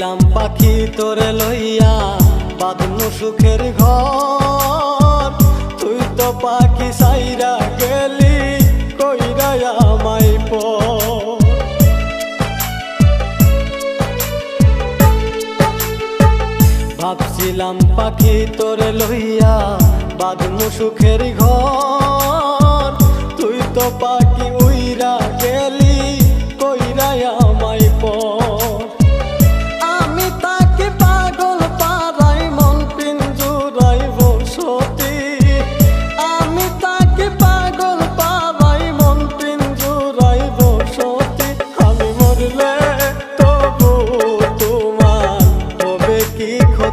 গেলাম পাখি তোরে লইয়া, বাঁধনু সুখের ঘর। তুই তো পাখি সাইরা গেলি, কইরা আমাই ভাবছিলাম পাখি তোরে লইয়া, বাঁধনু সুখের ঘর। তুই তো পা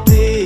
baby.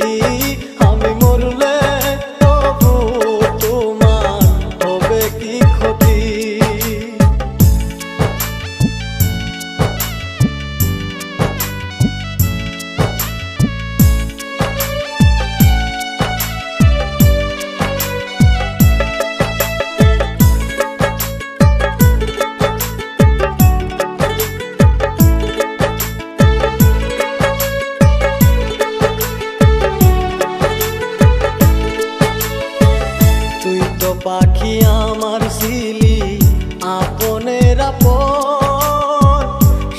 পাখি আমার সিলি আপনের আপন।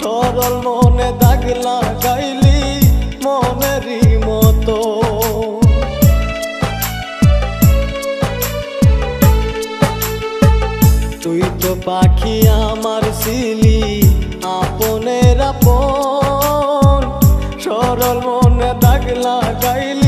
সরল মনে দাগ লাগাইলি মনেরই মতো। তুই তো পাখি আমার সিলি আপনের আপন। সরল মনে দাগ লাগাইলি